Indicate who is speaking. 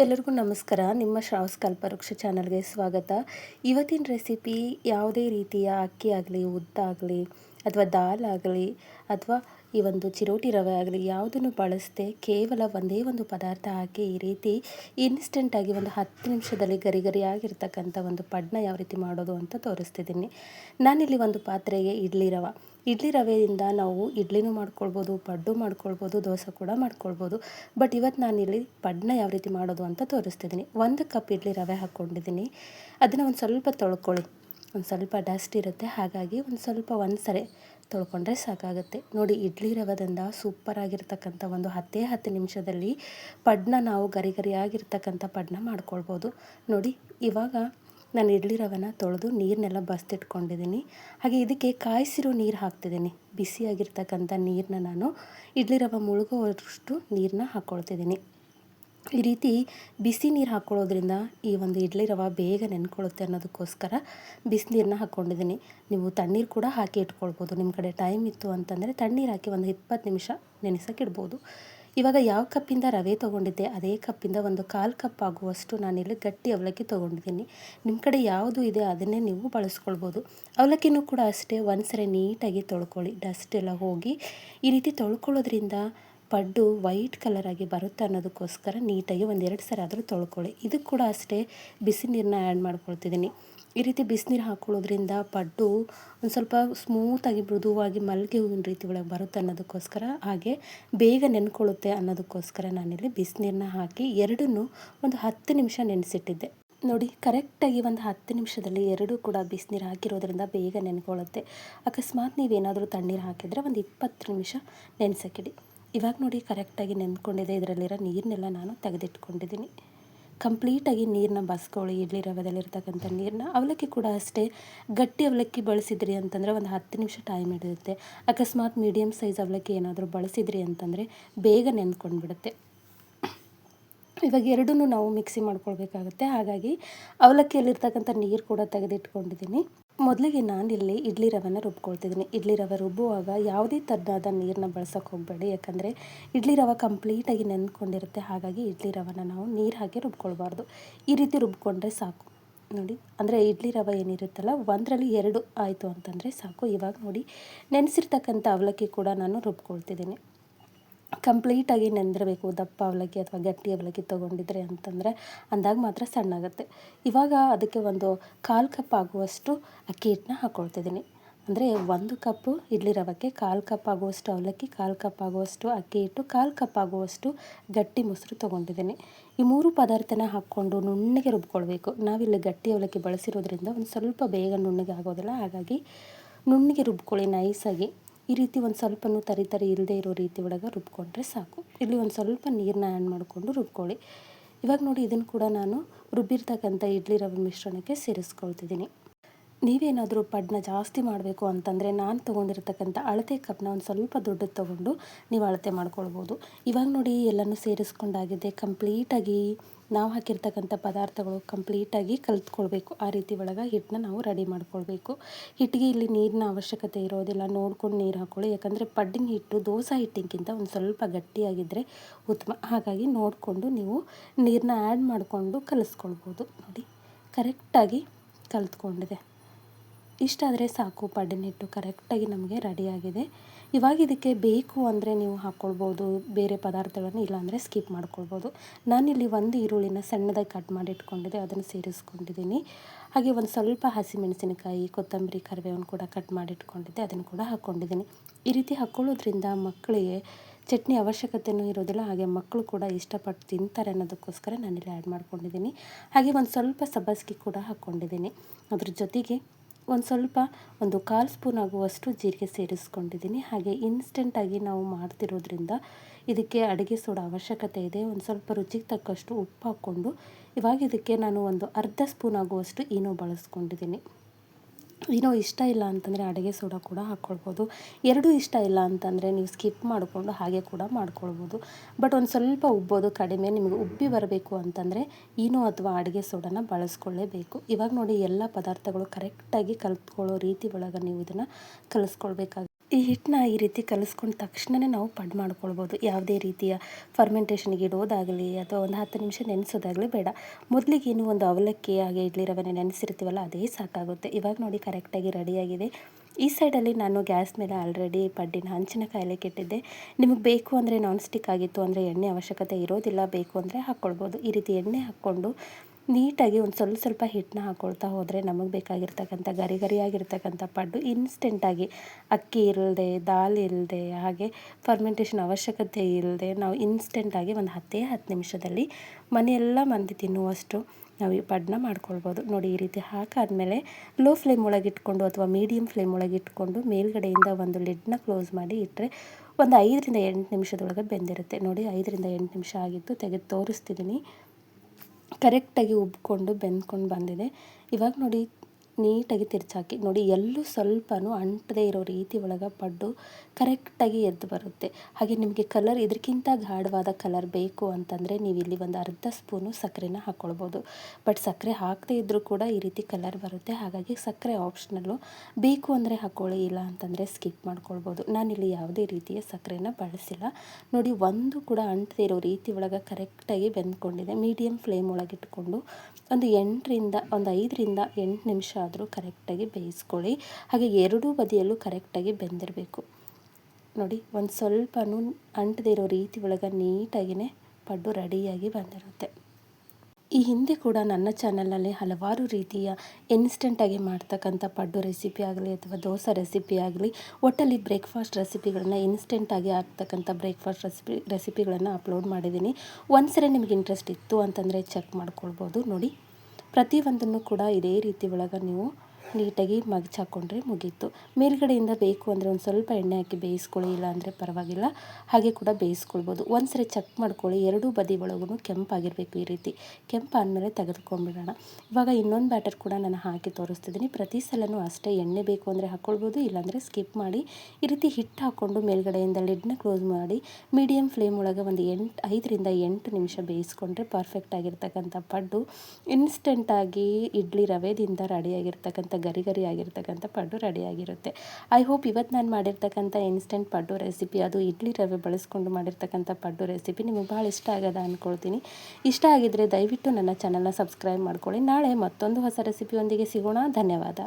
Speaker 1: ಎಲ್ಲರಿಗೂ ನಮಸ್ಕಾರ. ನಿಮ್ಮ ಶ್ರಾವಸ್ ಕಲ್ಪವೃಕ್ಷ ಚಾನಲ್ಗೆ ಸ್ವಾಗತ. ಇವತ್ತಿನ ರೆಸಿಪಿ ಯಾವುದೇ ರೀತಿಯ ಅಕ್ಕಿ ಆಗಲಿ, ಉದ್ದ ಆಗಲಿ, ಅಥವಾ ದಾಲ್ ಆಗಲಿ, ಅಥವಾ ಈ ಒಂದು ಚಿರೋಟಿ ರವೆ ಆಗಲಿ ಯಾವುದನ್ನು ಬಳಸದೆ ಕೇವಲ ಒಂದೇ ಒಂದು ಪದಾರ್ಥ ಹಾಕಿ ಈ ರೀತಿ ಇನ್ಸ್ಟೆಂಟಾಗಿ ಒಂದು ಹತ್ತು ನಿಮಿಷದಲ್ಲಿ ಗರಿ ಗರಿಯಾಗಿರ್ತಕ್ಕಂಥ ಒಂದು ಪಡ್ನ ಯಾವ ರೀತಿ ಮಾಡೋದು ಅಂತ ತೋರಿಸ್ತಿದ್ದೀನಿ. ನಾನಿಲ್ಲಿ ಒಂದು ಪಾತ್ರೆಗೆ ಇಡ್ಲಿ ರವೆ. ಇಡ್ಲಿ ರವೆಯಿಂದ ನಾವು ಇಡ್ಲಿನೂ ಮಾಡ್ಕೊಳ್ಬೋದು, ಪಡ್ಡು ಮಾಡ್ಕೊಳ್ಬೋದು, ದೋಸೆ ಕೂಡ ಮಾಡ್ಕೊಳ್ಬೋದು. ಬಟ್ ಇವತ್ತು ನಾನಿಲ್ಲಿ ಪಡ್ನ ಯಾವ ರೀತಿ ಮಾಡೋದು ಅಂತ ತೋರಿಸ್ತಿದ್ದೀನಿ. ಒಂದು ಕಪ್ ಇಡ್ಲಿ ರವೆ ಹಾಕ್ಕೊಂಡಿದ್ದೀನಿ. ಅದನ್ನು ಒಂದು ಸ್ವಲ್ಪ ತೊಳ್ಕೊಳ್ಳಿ. ಒಂದು ಸ್ವಲ್ಪ ಡಸ್ಟ್ ಇರುತ್ತೆ. ಹಾಗಾಗಿ ಒಂದು ಸ್ವಲ್ಪ ಒಂದು ಸರಿ ತೊಳ್ಕೊಂಡ್ರೆ ಸಾಕಾಗುತ್ತೆ. ನೋಡಿ, ಇಡ್ಲಿ ರವದಿಂದ ಸೂಪರ್ ಆಗಿರ್ತಕ್ಕಂಥ ಒಂದು ಹತ್ತೇ ಹತ್ತು ನಿಮಿಷದಲ್ಲಿ ಪಡ್ನ ನಾವು ಗರಿ ಗರಿಯಾಗಿರ್ತಕ್ಕಂಥ ಪಡ್ನ ಮಾಡ್ಕೊಳ್ಬೋದು. ನೋಡಿ, ಇವಾಗ ನಾನು ಇಡ್ಲಿ ರವನ ತೊಳೆದು ನೀರನ್ನೆಲ್ಲ ಬಸ್ತಿಟ್ಕೊಂಡಿದ್ದೀನಿ. ಹಾಗೆ ಇದಕ್ಕೆ ಕಾಯಿಸಿರೋ ನೀರು ಹಾಕ್ತಿದ್ದೀನಿ. ಬಿಸಿಯಾಗಿರ್ತಕ್ಕಂಥ ನೀರನ್ನ ನಾನು ಇಡ್ಲಿ ರವೆ ಮುಳುಗೋವಷ್ಟು ನೀರನ್ನ ಹಾಕ್ಕೊಳ್ತಿದ್ದೀನಿ. ಈ ರೀತಿ ಬಿಸಿ ನೀರು ಹಾಕ್ಕೊಳ್ಳೋದ್ರಿಂದ ಈ ಒಂದು ಇಡ್ಲಿ ರವೆ ಬೇಗ ನೆನ್ಕೊಳ್ಳುತ್ತೆ ಅನ್ನೋದಕ್ಕೋಸ್ಕರ ಬಿಸಿನೀರನ್ನ ಹಾಕ್ಕೊಂಡಿದ್ದೀನಿ ನೀವು ತಣ್ಣೀರು ಕೂಡ ಹಾಕಿ ಇಟ್ಕೊಳ್ಬೋದು. ನಿಮ್ಮ ಕಡೆ ಟೈಮ್ ಇತ್ತು ಅಂತಂದರೆ ತಣ್ಣೀರು ಹಾಕಿ ಒಂದು ಇಪ್ಪತ್ತು ನಿಮಿಷ ನೆನೆಸೋಕೆ ಇಡ್ಬೋದು. ಇವಾಗ ಯಾವ ಕಪ್ಪಿಂದ ರವೆ ತೊಗೊಂಡಿದ್ದೆ ಅದೇ ಕಪ್ಪಿಂದ ಒಂದು ಕಾಲು ಕಪ್ ಆಗುವಷ್ಟು ನಾನಿಲ್ಲಿ ಗಟ್ಟಿ ಅವಲಕ್ಕಿ ತೊಗೊಂಡಿದ್ದೀನಿ. ನಿಮ್ಮ ಕಡೆ ಯಾವುದು ಇದೆ ಅದನ್ನೇ ನೀವು ಬಳಸ್ಕೊಳ್ಬೋದು. ಅವಲಕ್ಕಿನೂ ಕೂಡ ಅಷ್ಟೇ, ಒಂದ್ಸರಿ ನೀಟಾಗಿ ತೊಳ್ಕೊಳ್ಳಿ. ಡಸ್ಟ್ ಎಲ್ಲ ಹೋಗಿ ಈ ರೀತಿ ತೊಳ್ಕೊಳ್ಳೋದ್ರಿಂದ ಪಡ್ಡು ವೈಟ್ ಕಲರಾಗಿ ಬರುತ್ತೆ ಅನ್ನೋದಕ್ಕೋಸ್ಕರ ನೀಟಾಗಿ ಒಂದೆರಡು ಸರಿ ಆದರೂ ತೊಳ್ಕೊಳ್ಳಿ. ಇದಕ್ಕೆ ಕೂಡ ಅಷ್ಟೇ ಬಿಸಿ ನೀರನ್ನ ಆ್ಯಡ್ ಮಾಡ್ಕೊಳ್ತಿದ್ದೀನಿ. ಈ ರೀತಿ ಬಿಸಿನೀರು ಹಾಕೊಳ್ಳೋದ್ರಿಂದ ಪಡ್ಡು ಒಂದು ಸ್ವಲ್ಪ ಸ್ಮೂತಾಗಿ ಮೃದುವಾಗಿ ಮಲ್ಲಿಗೆ ಹೂವಿನ ರೀತಿ ಒಳಗೆ ಬರುತ್ತೆ ಅನ್ನೋದಕ್ಕೋಸ್ಕರ ಹಾಗೆ ಬೇಗ ನೆನ್ಕೊಳ್ಳುತ್ತೆ ಅನ್ನೋದಕ್ಕೋಸ್ಕರ ನಾನಿಲ್ಲಿ ಬಿಸಿನೀರನ್ನ ಹಾಕಿ ಎರಡನ್ನೂ ಒಂದು ಹತ್ತು ನಿಮಿಷ ನೆನೆಸಿಟ್ಟಿದ್ದೆ. ನೋಡಿ ಕರೆಕ್ಟಾಗಿ ಒಂದು ಹತ್ತು ನಿಮಿಷದಲ್ಲಿ ಎರಡೂ ಕೂಡ ಬಿಸಿನೀರು ಹಾಕಿರೋದ್ರಿಂದ ಬೇಗ ನೆನ್ಕೊಳ್ಳುತ್ತೆ. ಅಕಸ್ಮಾತ್ ನೀವೇನಾದರೂ ತಣ್ಣೀರು ಹಾಕಿದರೆ ಒಂದು ಇಪ್ಪತ್ತು ನಿಮಿಷ ನೆನೆಸಕ್ಕಿಡಿ. ಇವಾಗ ನೋಡಿ ಕರೆಕ್ಟಾಗಿ ನೆಂದ್ಕೊಂಡಿದೆ ಇದರಲ್ಲಿರೋ ನೀರನ್ನೆಲ್ಲ ನಾನು ತೆಗೆದಿಟ್ಕೊಂಡಿದ್ದೀನಿ. ಕಂಪ್ಲೀಟಾಗಿ ನೀರನ್ನ ಬಸ್ಕೊಳ್ಳಿ ಇಡ್ಲಿ ರವದಲ್ಲಿರ್ತಕ್ಕಂಥ ನೀರನ್ನ ಅವಲಕ್ಕಿ ಕೂಡ ಅಷ್ಟೇ. ಗಟ್ಟಿ ಅವಲಕ್ಕಿ ಬಳಸಿದ್ರಿ ಅಂತಂದರೆ ಒಂದು ಹತ್ತು ನಿಮಿಷ ಟೈಮ್ ಹಿಡಿಯುತ್ತೆ. ಅಕಸ್ಮಾತ್ ಮೀಡಿಯಮ್ ಸೈಜ್ ಅವಲಕ್ಕಿ ಏನಾದರೂ ಬಳಸಿದ್ರಿ ಅಂತಂದರೆ ಬೇಗ ನೆಂದ್ಕೊಂಡ್ಬಿಡುತ್ತೆ ಇವಾಗ ಎರಡೂ ನಾವು ಮಿಕ್ಸಿ ಮಾಡ್ಕೊಳ್ಬೇಕಾಗುತ್ತೆ. ಹಾಗಾಗಿ ಅವಲಕ್ಕಿಯಲ್ಲಿರ್ತಕ್ಕಂಥ ನೀರು ಕೂಡ ತೆಗೆದಿಟ್ಕೊಂಡಿದ್ದೀನಿ. ಮೊದಲಿಗೆ ನಾನಿಲ್ಲಿ ಇಡ್ಲಿ ರವೆನ ರುಬ್ಕೊಳ್ತಿದ್ದೀನಿ ಇಡ್ಲಿ ರವೆ ರುಬ್ಬುವಾಗ ಯಾವುದೇ ಥರದಾದ ನೀರನ್ನ ಬಳಸೋಕೆ ಹೋಗಬೇಡಿ. ಯಾಕಂದರೆ ಇಡ್ಲಿ ರವೆ ಕಂಪ್ಲೀಟಾಗಿ ನೆನ್ಕೊಂಡಿರುತ್ತೆ. ಹಾಗಾಗಿ ಇಡ್ಲಿ ರವೆನ ನಾವು ನೀರು ಹಾಕಿ ರುಬ್ಕೊಳ್ಬಾರ್ದು. ಈ ರೀತಿ ರುಬ್ಕೊಂಡ್ರೆ ಸಾಕು. ನೋಡಿ, ಅಂದರೆ ಇಡ್ಲಿ ರವೆ ಏನಿರುತ್ತಲ್ಲ, ಒಂದರಲ್ಲಿ ಎರಡು ಆಯಿತು ಅಂತಂದರೆ ಸಾಕು. ಇವಾಗ ನೋಡಿ, ನೆನೆಸಿರ್ತಕ್ಕಂಥ ಅವಲಕ್ಕಿ ಕೂಡ ನಾನು ರುಬ್ಕೊಳ್ತಿದ್ದೀನಿ. ಕಂಪ್ಲೀಟಾಗಿ ನೆಂದಿರಬೇಕು, ದಪ್ಪ ಅವಲಕ್ಕಿ ಅಥವಾ ಗಟ್ಟಿ ಅವಲಕ್ಕಿ ತೊಗೊಂಡಿದ್ರೆ ಅಂತಂದರೆ ಅಂದಾಗ ಮಾತ್ರ ಸಣ್ಣಾಗುತ್ತೆ. ಇವಾಗ ಅದಕ್ಕೆ ಒಂದು ಕಾಲು ಕಪ್ ಆಗುವಷ್ಟು ಅಕ್ಕಿ ಹಿಟ್ಟನ್ನ ಹಾಕ್ಕೊಳ್ತಿದ್ದೀನಿ ಅಂದರೆ ಒಂದು ಕಪ್ಪು ಇಡ್ಲಿ ರವಕ್ಕೆ ಕಾಲು ಕಪ್ ಆಗುವಷ್ಟು ಅವಲಕ್ಕಿ, ಕಾಲು ಕಪ್ ಆಗುವಷ್ಟು ಅಕ್ಕಿ ಹಿಟ್ಟು, ಕಾಲು ಕಪ್ ಆಗುವಷ್ಟು ಗಟ್ಟಿ ಮೊಸರು ತೊಗೊಂಡಿದ್ದೀನಿ. ಈ ಮೂರು ಪದಾರ್ಥನ ಹಾಕ್ಕೊಂಡು ನುಣ್ಣಗೆ ರುಬ್ಕೊಳ್ಬೇಕು. ನಾವಿಲ್ಲಿ ಗಟ್ಟಿ ಅವಲಕ್ಕಿ ಬಳಸಿರೋದ್ರಿಂದ ಒಂದು ಸ್ವಲ್ಪ ಬೇಗ ನುಣ್ಣಗೆ ಆಗೋದಿಲ್ಲ. ಹಾಗಾಗಿ ನುಣ್ಣಗೆ ರುಬ್ಕೊಳ್ಳಿ ನೈಸಾಗಿ. ಈ ರೀತಿ ಒಂದು ಸ್ವಲ್ಪನೂ ತರಿ ತರಿ ಇಲ್ಲದೆ ಇರೋ ರೀತಿ ಒಳಗೆ ರುಬ್ಕೊಂಡ್ರೆ ಸಾಕು. ಇಲ್ಲಿ ಒಂದು ಸ್ವಲ್ಪ ನೀರನ್ನ ಆ್ಯಡ್ ಮಾಡಿಕೊಂಡು ರುಬ್ಕೊಳ್ಳಿ. ಇವಾಗ ನೋಡಿ ಇದನ್ನು ಕೂಡ ನಾನು ರುಬ್ಬಿರ್ತಕ್ಕಂಥ ಇಡ್ಲಿ ರವೆ ಮಿಶ್ರಣಕ್ಕೆ ಸೇರಿಸ್ಕೊಳ್ತಿದ್ದೀನಿ. ನೀವೇನಾದರೂ ಪಡ್ನ ಜಾಸ್ತಿ ಮಾಡಬೇಕು ಅಂತಂದರೆ ನಾನು ತೊಗೊಂಡಿರ್ತಕ್ಕಂಥ ಅಳತೆ ಕಪ್ನ ಒಂದು ಸ್ವಲ್ಪ ದೊಡ್ಡದು ತೊಗೊಂಡು ನೀವು ಅಳತೆ ಮಾಡ್ಕೊಳ್ಬೋದು. ಇವಾಗ ನೋಡಿ ಎಲ್ಲನೂ ಸೇರಿಸ್ಕೊಂಡಾಗಿದೆ ಕಂಪ್ಲೀಟಾಗಿ ನಾವು ಹಾಕಿರ್ತಕ್ಕಂಥ ಪದಾರ್ಥಗಳು ಕಂಪ್ಲೀಟಾಗಿ ಕಲ್ತ್ಕೊಳ್ಬೇಕು. ಆ ರೀತಿ ಒಳಗೆ ಹಿಟ್ಟನ್ನ ನಾವು ರೆಡಿ ಮಾಡ್ಕೊಳ್ಬೇಕು. ಹಿಟ್ಟಿಗೆ ಇಲ್ಲಿ ನೀರಿನ ಅವಶ್ಯಕತೆ ಇರೋದಿಲ್ಲ. ನೋಡ್ಕೊಂಡು ನೀರು ಹಾಕ್ಕೊಳ್ಳಿ. ಯಾಕಂದರೆ ಪಡ್ಡಿನ ಹಿಟ್ಟು ದೋಸೆ ಹಿಟ್ಟಿಗಿಂತ ಒಂದು ಸ್ವಲ್ಪ ಗಟ್ಟಿಯಾಗಿದ್ದರೆ ಉತ್ತಮ. ಹಾಗಾಗಿ ನೋಡಿಕೊಂಡು ನೀವು ನೀರನ್ನ ಆ್ಯಡ್ ಮಾಡಿಕೊಂಡು ಕಲಿಸ್ಕೊಳ್ಬೋದು. ನೋಡಿ ಕರೆಕ್ಟಾಗಿ ಕಲಿತ್ಕೊಂಡಿದೆ. ಇಷ್ಟಾದರೆ ಸಾಕು ಪಡ್ಡಿನ ಕರೆಕ್ಟಾಗಿ ನಮಗೆ ರೆಡಿಯಾಗಿದೆ ಇವಾಗ ಇದಕ್ಕೆ ಬೇಕು ಅಂದರೆ ನೀವು ಹಾಕ್ಕೊಳ್ಬೋದು ಬೇರೆ ಪದಾರ್ಥಗಳನ್ನು ಇಲ್ಲಾಂದರೆ ಸ್ಕಿಪ್ ಮಾಡ್ಕೊಳ್ಬೋದು. ನಾನಿಲ್ಲಿ ಒಂದು ಈರುಳ್ಳಿನ ಸಣ್ಣದಾಗಿ ಕಟ್ ಮಾಡಿ ಇಟ್ಕೊಂಡಿದ್ದೆ, ಅದನ್ನು ಸೇರಿಸ್ಕೊಂಡಿದ್ದೀನಿ. ಹಾಗೆ ಒಂದು ಸ್ವಲ್ಪ ಹಸಿಮೆಣಸಿನಕಾಯಿ, ಕೊತ್ತಂಬರಿ ಕರಿಬೇವನ್ನು ಕೂಡ ಕಟ್ ಮಾಡಿ ಇಟ್ಕೊಂಡಿದ್ದೆ, ಅದನ್ನು ಕೂಡ ಹಾಕ್ಕೊಂಡಿದ್ದೀನಿ ಈ ರೀತಿ ಹಾಕ್ಕೊಳ್ಳೋದ್ರಿಂದ ಮಕ್ಕಳಿಗೆ ಚಟ್ನಿ ಅವಶ್ಯಕತೆಯೂ ಇರೋದಿಲ್ಲ, ಹಾಗೆ ಮಕ್ಕಳು ಕೂಡ ಇಷ್ಟಪಟ್ಟು ತಿಂತಾರೆ ಅನ್ನೋದಕ್ಕೋಸ್ಕರ ನಾನಿಲ್ಲಿ ಆ್ಯಡ್ ಮಾಡ್ಕೊಂಡಿದ್ದೀನಿ. ಹಾಗೆ ಒಂದು ಸ್ವಲ್ಪ ಸಬ್ಬಸ್ಗಿ ಕೂಡ ಹಾಕ್ಕೊಂಡಿದ್ದೀನಿ ಅದ್ರ ಜೊತೆಗೆ ಒಂದು ಸ್ವಲ್ಪ ಒಂದು ಕಾಲು ಸ್ಪೂನ್ ಆಗುವಷ್ಟು ಜೀರಿಗೆ ಸೇರಿಸ್ಕೊಂಡಿದ್ದೀನಿ. ಹಾಗೆ ಇನ್ಸ್ಟೆಂಟಾಗಿ ನಾವು ಮಾಡ್ತಿರೋದ್ರಿಂದ ಇದಕ್ಕೆ ಅಡುಗೆ ಸೋಡ ಅವಶ್ಯಕತೆ ಇದೆ. ಒಂದು ಸ್ವಲ್ಪ ರುಚಿಗೆ ತಕ್ಕಷ್ಟು ಉಪ್ಪು ಹಾಕ್ಕೊಂಡು ಇವಾಗ ಇದಕ್ಕೆ ನಾನು ಒಂದು ಅರ್ಧ ಸ್ಪೂನ್ ಆಗುವಷ್ಟು ಏನೋ ಬಳಸ್ಕೊಂಡಿದ್ದೀನಿ. ಏನೋ ಇಷ್ಟ ಇಲ್ಲ ಅಂತಂದರೆ ಅಡುಗೆ ಸೋಡಾ ಕೂಡ ಹಾಕ್ಕೊಳ್ಬೋದು ಎರಡೂ ಇಷ್ಟ ಇಲ್ಲ ಅಂತಂದರೆ ನೀವು ಸ್ಕಿಪ್ ಮಾಡಿಕೊಂಡು ಹಾಗೆ ಕೂಡ ಮಾಡ್ಕೊಳ್ಬೋದು. ಬಟ್ ಒಂದು ಸ್ವಲ್ಪ ಉಬ್ಬೋದು ಕಡಿಮೆ, ನಿಮಗೆ ಉಬ್ಬಿ ಬರಬೇಕು ಅಂತಂದರೆ ಈನೋ ಅಥವಾ ಅಡುಗೆ ಸೋಡಾನ ಬಳಸ್ಕೊಳ್ಳೇಬೇಕು. ಇವಾಗ ನೋಡಿ ಎಲ್ಲ ಪದಾರ್ಥಗಳು ಕರೆಕ್ಟಾಗಿ ಕಲ್ತ್ಕೊಳ್ಳೋ ರೀತಿ ಒಳಗೆ ನೀವು ಇದನ್ನು ಕಲಿಸ್ಕೊಳ್ಬೇಕಾಗಿ ಈ ಹಿಟ್ಟನ್ನ ಈ ರೀತಿ ಕಲಿಸ್ಕೊಂಡ ತಕ್ಷಣವೇ ನಾವು ಪಡ್ ಮಾಡ್ಕೊಳ್ಬೋದು. ಯಾವುದೇ ರೀತಿಯ ಫರ್ಮೆಂಟೇಷನ್ಗೆ ಇಡೋದಾಗಲಿ ಅಥವಾ ಒಂದು ಹತ್ತು ನಿಮಿಷ ನೆನೆಸೋದಾಗಲಿ ಬೇಡ. ಮೊದಲಿಗೆ ಏನು ಒಂದು ಅವಲಕ್ಕಿ ಹಾಗೆ ಇಡ್ಲಿ ರವೆ ನೆನೆಸಿರ್ತೀವಲ್ಲ, ಅದೇ ಸಾಕಾಗುತ್ತೆ. ಇವಾಗ ನೋಡಿ ಕರೆಕ್ಟಾಗಿ ರೆಡಿಯಾಗಿದೆ ಈ ಸೈಡಲ್ಲಿ ನಾನು ಗ್ಯಾಸ್ ಮೇಲೆ ಆಲ್ರೆಡಿ ಪಡ್ಡಿನ ಹಂಚಿನ ಕಾಯಿಲೆ ಕೆಟ್ಟಿದ್ದೆ. ನಿಮಗೆ ಬೇಕು ಅಂದರೆ ನಾನ್ ಸ್ಟಿಕ್ ಆಗಿತ್ತು ಅಂದರೆ ಎಣ್ಣೆ ಅವಶ್ಯಕತೆ ಇರೋದಿಲ್ಲ, ಬೇಕು ಅಂದರೆ ಹಾಕ್ಕೊಳ್ಬೋದು. ಈ ರೀತಿ ಎಣ್ಣೆ ಹಾಕ್ಕೊಂಡು ನೀಟಾಗಿ ಒಂದು ಸ್ವಲ್ಪ ಸ್ವಲ್ಪ ಹಿಟ್ಟನ್ನ ಹಾಕ್ಕೊಳ್ತಾ ಹೋದರೆ ನಮಗೆ ಬೇಕಾಗಿರ್ತಕ್ಕಂಥ ಗರಿ ಗರಿಯಾಗಿರ್ತಕ್ಕಂಥ ಪಡ್ಡು ಇನ್ಸ್ಟೆಂಟಾಗಿ ಅಕ್ಕಿ ಇಲ್ಲದೆ ದಾಲ್ ಇಲ್ಲದೆ ಹಾಗೆ ಫರ್ಮೆಂಟೇಷನ್ ಅವಶ್ಯಕತೆ ಇಲ್ಲದೆ ನಾವು ಇನ್ಸ್ಟೆಂಟಾಗಿ ಒಂದು ಹತ್ತೇ ಹತ್ತು ನಿಮಿಷದಲ್ಲಿ ಮನೆಯೆಲ್ಲ ಮಂದಿ ತಿನ್ನುವಷ್ಟು ನಾವು ಈ ಪಡ್ನ ಮಾಡ್ಕೊಳ್ಬೋದು. ನೋಡಿ ಈ ರೀತಿ ಹಾಕಾದ್ಮೇಲೆ ಲೋ ಫ್ಲೇಮ್ ಒಳಗಿಟ್ಕೊಂಡು ಅಥವಾ ಮೀಡಿಯಮ್ ಫ್ಲೇಮ್ ಒಳಗಿಟ್ಕೊಂಡು ಮೇಲ್ಗಡೆಯಿಂದ ಒಂದು ಲಿಡ್ನ ಕ್ಲೋಸ್ ಮಾಡಿ ಇಟ್ಟರೆ ಒಂದು ಐದರಿಂದ ಎಂಟು ನಿಮಿಷದೊಳಗೆ ಬೆಂದಿರುತ್ತೆ. ನೋಡಿ ಐದರಿಂದ ಎಂಟು ನಿಮಿಷ ಆಗಿತ್ತು ತೆಗೆದು ತೋರಿಸ್ತಿದ್ದೀನಿ ಕರೆಕ್ಟಾಗಿ ಉಬ್ಬಿಕೊಂಡು ಬೆಂದ್ಕೊಂಡು ಬಂದಿದೆ. ಇವಾಗ ನೋಡಿ ನೀಟಾಗಿ ತಿರ್ಚಾಕಿ, ನೋಡಿ ಎಲ್ಲೂ ಸ್ವಲ್ಪನೂ ಅಂಟದೇ ಇರೋ ರೀತಿ ಒಳಗೆ ಪಡ್ಡು ಕರೆಕ್ಟಾಗಿ ಎದ್ದು ಬರುತ್ತೆ. ಹಾಗೆ ನಿಮಗೆ ಕಲರ್ ಇದಕ್ಕಿಂತ ಗಾಢವಾದ ಕಲರ್ ಬೇಕು ಅಂತಂದರೆ ನೀವು ಇಲ್ಲಿ ಒಂದು ಅರ್ಧ ಸ್ಪೂನು ಸಕ್ಕರೆನ ಹಾಕ್ಕೊಳ್ಬೋದು ಬಟ್ ಸಕ್ಕರೆ ಹಾಕದೇ ಇದ್ದರೂ ಕೂಡ ಈ ರೀತಿ ಕಲರ್ ಬರುತ್ತೆ. ಹಾಗಾಗಿ ಸಕ್ಕರೆ ಆಪ್ಷನಲ್ಲು ಬೇಕು ಅಂದರೆ ಹಾಕ್ಕೊಳ್ಳಿ ಇಲ್ಲ ಅಂತಂದರೆ ಸ್ಕಿಪ್ ಮಾಡ್ಕೊಳ್ಬೋದು. ನಾನಿಲ್ಲಿ ಯಾವುದೇ ರೀತಿಯ ಸಕ್ಕರೆನ ಬಳಸಿಲ್ಲ. ನೋಡಿ ಒಂದು ಕೂಡ ಅಂಟದೇ ಇರೋ ರೀತಿ ಒಳಗೆ ಕರೆಕ್ಟಾಗಿ ಬೆಂದ್ಕೊಂಡಿದೆ. ಮೀಡಿಯಮ್ ಫ್ಲೇಮ್ ಒಳಗೆ ಇಟ್ಕೊಂಡು ಒಂದು ಎಂಟರಿಂದ, ಒಂದು ಐದರಿಂದ ಎಂಟು ನಿಮಿಷ ಕರೆಕ್ಟಾಗಿ ಬೇಯಿಸ್ಕೊಳ್ಳಿ. ಹಾಗೆ ಎರಡೂ ಬದಿಯಲ್ಲೂ ಕರೆಕ್ಟಾಗಿ ಬೆಂದಿರಬೇಕು. ನೋಡಿ, ಒಂದು ಸ್ವಲ್ಪನೂ ಅಂಟದೇ ಇರೋ ರೀತಿ ಒಳಗೆ ನೀಟಾಗಿಯೇ ಪಡ್ಡು ರೆಡಿಯಾಗಿ ಬಂದಿರುತ್ತೆ. ಈ ಹಿಂದೆ ಕೂಡ ನನ್ನ ಚಾನಲಲ್ಲಿ ಹಲವಾರು ರೀತಿಯ ಇನ್ಸ್ಟೆಂಟಾಗಿ ಮಾಡ್ತಕ್ಕಂಥ ಪಡ್ಡು ರೆಸಿಪಿ ಆಗಲಿ ಅಥವಾ ದೋಸೆ ರೆಸಿಪಿ ಆಗಲಿ, ಒಟ್ಟಲ್ಲಿ ಬ್ರೇಕ್ಫಾಸ್ಟ್ ರೆಸಿಪಿಗಳನ್ನ ಇನ್ಸ್ಟೆಂಟಾಗಿ ಆಗ್ತಕ್ಕಂಥ ಬ್ರೇಕ್ಫಾಸ್ಟ್ ರೆಸಿಪಿ, ರೆಸಿಪಿಗಳನ್ನು ಅಪ್ಲೋಡ್ ಮಾಡಿದ್ದೀನಿ. ಒಂದು ಸರಿ ನಿಮಗೆ ಇಂಟ್ರೆಸ್ಟ್ ಇತ್ತು ಅಂತಂದರೆ ಚೆಕ್ ಮಾಡ್ಕೊಳ್ಬೋದು. ನೋಡಿ ಪ್ರತಿಯೊಂದನ್ನು ಕೂಡ ಇದೇ ರೀತಿ ಒಳಗೆ ನೀವು ನೀಟಾಗಿ ಮಗ್ಚಾಕೊಂಡ್ರೆ ಮುಗೀತು. ಮೇಲ್ಗಡೆಯಿಂದ ಬೇಕು ಅಂದರೆ ಒಂದು ಸ್ವಲ್ಪ ಎಣ್ಣೆ ಹಾಕಿ ಬೇಯಿಸ್ಕೊಳ್ಳಿ ಇಲ್ಲ ಅಂದರೆ ಪರವಾಗಿಲ್ಲ. ಹಾಗೆ ಕೂಡ ಬೇಯಿಸ್ಕೊಳ್ಬೋದು. ಒಂದು ಸರಿ ಚೆಕ್ ಮಾಡ್ಕೊಳ್ಳಿ, ಎರಡೂ ಬದಿ ಒಳಗೂ ಕೆಂಪಾಗಿರಬೇಕು ಈ ರೀತಿ. ಕೆಂಪಾದಮೇಲೆ ತೆಗೆದುಕೊಂಡ್ಬಿಡೋಣ ಇವಾಗ ಇನ್ನೊಂದು ಬ್ಯಾಟರ್ ಕೂಡ ನಾನು ಹಾಕಿ ತೋರಿಸ್ತಿದ್ದೀನಿ ಪ್ರತಿ ಸಲವೂ ಅಷ್ಟೇ ಎಣ್ಣೆ ಬೇಕು ಅಂದರೆ ಹಾಕ್ಕೊಳ್ಬೋದು ಇಲ್ಲಾಂದರೆ ಸ್ಕಿಪ್ ಮಾಡಿ, ಈ ರೀತಿ ಹಿಟ್ಟು ಹಾಕ್ಕೊಂಡು ಮೇಲ್ಗಡೆಯಿಂದ ಲಿಡ್ನ ಕ್ಲೋಸ್ ಮಾಡಿ ಮೀಡಿಯಮ್ ಫ್ಲೇಮ್ ಒಳಗೆ ಒಂದು ಎಂಟು, ಐದರಿಂದ ಎಂಟು ನಿಮಿಷ ಬೇಯಿಸ್ಕೊಂಡ್ರೆ ಪರ್ಫೆಕ್ಟ್ ಆಗಿರ್ತಕ್ಕಂಥ ಪಡ್ಡು. ಇನ್ಸ್ಟೆಂಟಾಗಿ ಇಡ್ಲಿ ರವೆದಿಂದ ರೆಡಿಯಾಗಿರ್ತಕ್ಕಂಥ ಗರಿ ಗರಿ ಆಗಿರ್ತಕ್ಕಂಥ ಪಡ್ಡು ರೆಡಿಯಾಗಿರುತ್ತೆ. ಐ ಹೋಪ್ ಇವತ್ತು ನಾನು ಮಾಡಿರ್ತಕ್ಕಂಥ ಇನ್ಸ್ಟೆಂಟ್ ಪಡ್ಡು ರೆಸಿಪಿ ಅದು ಇಡ್ಲಿ ರವೆ ಬಳಸ್ಕೊಂಡು ಮಾಡಿರ್ತಕ್ಕಂಥ ಪಡ್ಡು ರೆಸಿಪಿ ನಿಮಗೆ ಭಾಳ ಇಷ್ಟ ಆಗದ ಅಂದ್ಕೊಳ್ತೀನಿ ಇಷ್ಟ ಆಗಿದ್ದರೆ ದಯವಿಟ್ಟು ನನ್ನ ಚಾನಲ್ನ ಸಬ್ಸ್ಕ್ರೈಬ್ ಮಾಡ್ಕೊಳ್ಳಿ. ನಾಳೆ ಮತ್ತೊಂದು ಹೊಸ ರೆಸಿಪಿಯೊಂದಿಗೆ ಸಿಗೋಣ. ಧನ್ಯವಾದ.